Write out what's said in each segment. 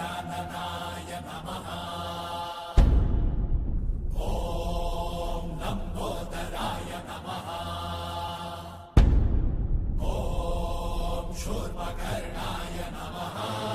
Gajananaya Namaha. Om Nambodaraya Namaha. Om Shurmakarnaya Namaha. Om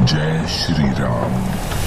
जय Shri Ram.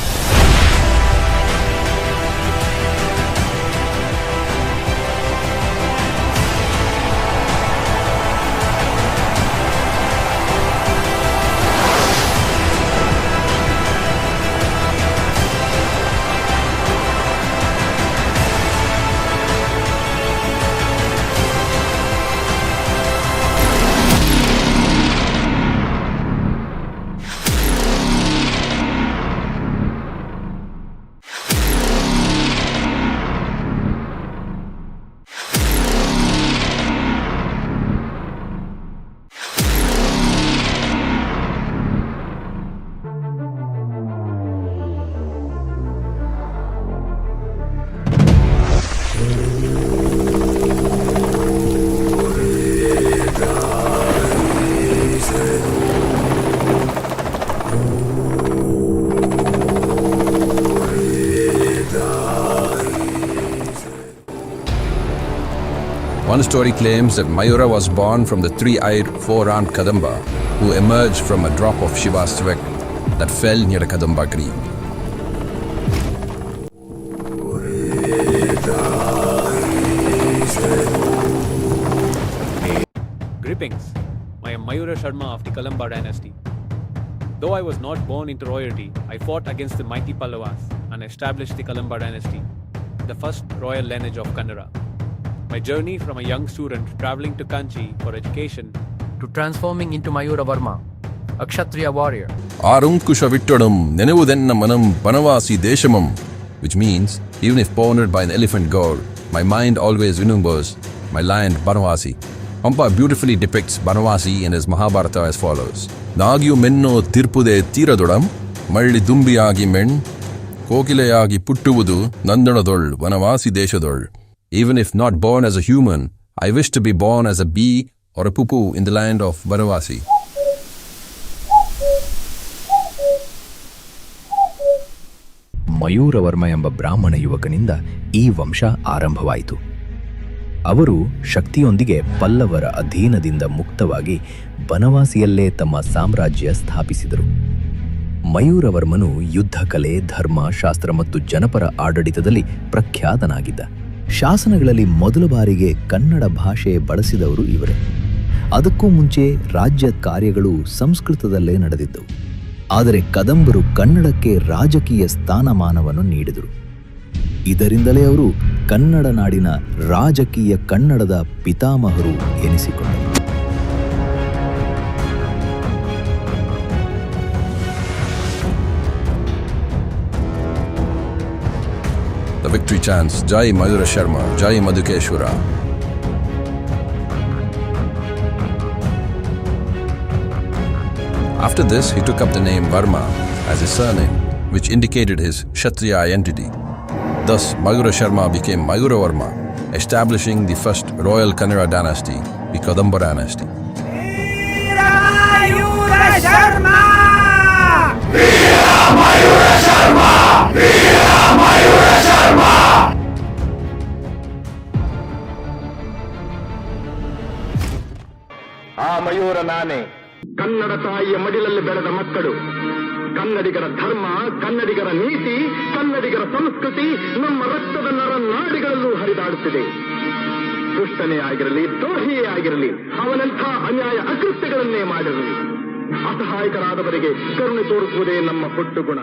One story claims that Mayura was born from the three-eyed, four-armed Kadamba, who emerged from a drop of Shiva's sweat that fell near the Kadamba tree. Grippings. I am Mayura Sharma of the Kalamba dynasty. Though I was not born into royalty, I fought against the mighty Pallavas and established the Kalamba dynasty, the first royal lineage of Kannada. My journey from a young student traveling to Kanchi for education to transforming into Mayura Varma, a Kshatriya warrior. ಆರುಂಕುಶ ವಿಟ್ಟೊಡಂ ನೆನೆವುದೆನ್ನ ಮನಂ Banavasi ದೇಶಮಂ which means even if pondered by an elephant god, my mind always remembers my land Banavasi. Hampa beautifully depicts Banavasi in his Mahabharata as follows. ನಾಗಿಯು ಮೆನ್ನೋ ತೀರ್ಪುದೆ ತೀರದೊಡಂ ಮಳ್ಳಿ ದುಂಬಿಯಾಗಿ ಮೆಣ್ ಕೋಕಿಲೆಯಾಗಿ ಪುಟ್ಟುವುದು ನಂದಣದೊಳ್ Vanavasi ದೇಶದೊಳ್ Even if not born as a human, I wish to be born as a bee or a pupu in the land of Banavasi. Mayuravarma ಎಂಬ ಬ್ರಾಹ್ಮಣ ಯುವಕನಿಂದ ಈ ವಂಶ ಆರಂಭವಾಯಿತು. ಅವರು ಶಕ್ತಿಯೊಂದಿಗೆ ಪಲ್ಲವರ ಅಧೀನದಿಂದ ಮುಕ್ತವಾಗಿ ಬನವಾಸಿಯಲ್ಲೇ ತಮ್ಮ ಸಾಮ್ರಾಜ್ಯ ಸ್ಥಾಪಿಸಿದರು. ಮಯೂರವರ್ಮನು ಯುದ್ಧ ಕಲೆ ಧರ್ಮ ಶಾಸ್ತ್ರ ಮತ್ತು ಜನಪರ ಆಡಳಿತದಲ್ಲಿ ಪ್ರಖ್ಯಾತನಾಗಿದ್ದ. ಶಾಸನಗಳಲ್ಲಿ ಮೊದಲ ಬಾರಿಗೆ ಕನ್ನಡ ಭಾಷೆ ಬಳಸಿದವರು ಇವರೇ. ಅದಕ್ಕೂ ಮುಂಚೆ ರಾಜ್ಯ ಕಾರ್ಯಗಳು ಸಂಸ್ಕೃತದಲ್ಲೇ ನಡೆದಿದ್ದವು. ಆದರೆ ಕದಂಬರು ಕನ್ನಡಕ್ಕೆ ರಾಜಕೀಯ ಸ್ಥಾನಮಾನವನ್ನು ನೀಡಿದರು. ಇದರಿಂದಲೇ ಅವರು ಕನ್ನಡ ನಾಡಿನ ರಾಜಕೀಯ ಕನ್ನಡದ ಪಿತಾಮಹರು ಎನಿಸಿಕೊಂಡರು. Victory chants Jai Mayura Sharma, Jai Madhukeshwara. After this, he took up the name Varma as his surname, which indicated his Kshatriya identity. Thus, Mayura Sharma became Mayura Varma, establishing the first royal Kannada dynasty, the Kadamba dynasty. ಆ ನಾನೇ. ಕನ್ನಡ ತಾಯಿಯ ಮಡಿಲಲ್ಲಿ ಬೆಳೆದ ಮಕ್ಕಳು. ಕನ್ನಡಿಗರ ಧರ್ಮ, ಕನ್ನಡಿಗರ ನೀತಿ, ಕನ್ನಡಿಗರ ಸಂಸ್ಕೃತಿ ನಮ್ಮ ರಕ್ತದ ನರ ನಾಡಿಗಳಲ್ಲೂ ಹರಿದಾಡುತ್ತಿದೆ. ದುಷ್ಟನೇ ಆಗಿರಲಿ, ದ್ರೋಹಿಯೇ ಆಗಿರಲಿ, ಅವನಂಥ ಅನ್ಯಾಯ ಅಕೃತ್ಯಗಳನ್ನೇ ಮಾಡಿರಲಿ. ಅಸಹಾಯಕರಾದವರಿಗೆ ಕರುಣೆ ತೋರಿಸುವುದೇ ನಮ್ಮ ಕೊಟ್ಟು ಗುಣ